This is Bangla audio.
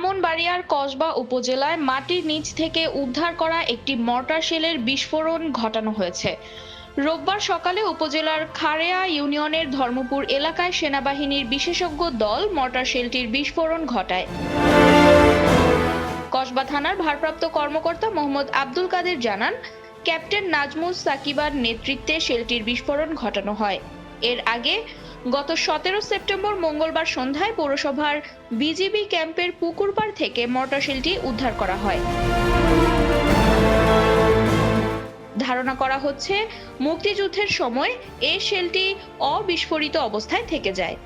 ব্রাহ্মণবাড়িয়ার কসবা উপজেলায় মাটির নিচ থেকে উদ্ধার করা একটি মর্টার শেলের বিস্ফোরণ ঘটানো হয়েছে। রোববার সকালে উপজেলার খারেয়া ইউনিয়নের ধর্মপুর এলাকায় সেনাবাহিনীর বিশেষজ্ঞ দল মর্টার শেলটির বিস্ফোরণ ঘটায়। কসবা থানার ভারপ্রাপ্ত কর্মকর্তা মোহাম্মদ আব্দুল কাদের জানান, ক্যাপ্টেন নাজমুল সাকিবার নেতৃত্বে শেলটির বিস্ফোরণ ঘটানো হয়। এর আগে গত সতেরো সেপ্টেম্বর মঙ্গলবার সন্ধ্যায় পৌরসভার বিজিবি ক্যাম্পের পুকুরপাড় থেকে মর্টার শেলটি উদ্ধার করা হয়। ধারণা করা হচ্ছে, মুক্তিযুদ্ধের সময় এই শেলটি অবিস্ফোরিত অবস্থায় থেকে যায়।